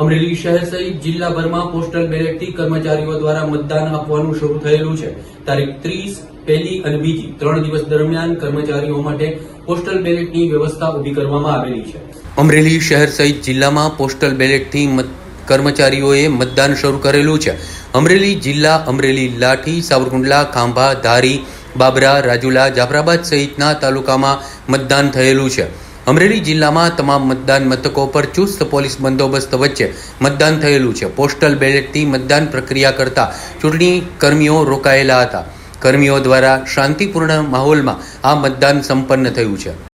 અમરેલી શહેર સહિત જિલ્લાભરમાં પોસ્ટલ બેલેટથી કર્મચારીઓ દ્વારા મતદાન આપવાનું શરૂ થયેલું છે. તારીખ ત્રીસ, પહેલી અને બીજી ત્રણ દિવસ દરમિયાન કર્મચારીઓ માટે પોસ્ટલ બેલેટની વ્યવસ્થા ઊભી કરવામાં આવેલી છે. અમરેલી શહેર સહિત જિલ્લામાં પોસ્ટલ બેલેટથી કર્મચારીઓએ મતદાન શરૂ કરેલું છે. અમરેલી જિલ્લા અમરેલી લાઠી, સાવરકુંડલા, ખાંભા, ધારી, બાબરા, રાજુલા, જાફરાબાદ સહિતના તાલુકામાં મતદાન થયેલું છે. અમરેલી જિલ્લામાં તમામ મતદાન મથકો પર ચુસ્ત પોલીસ બંદોબસ્ત વચ્ચે મતદાન થયેલું છે. પોસ્ટલ બેલેટથી મતદાન પ્રક્રિયા કરતા ચૂંટણી કર્મીઓ રોકાયેલા હતા. કર્મીઓ દ્વારા શાંતિપૂર્ણ માહોલમાં આ મતદાન સંપન્ન થયું છે.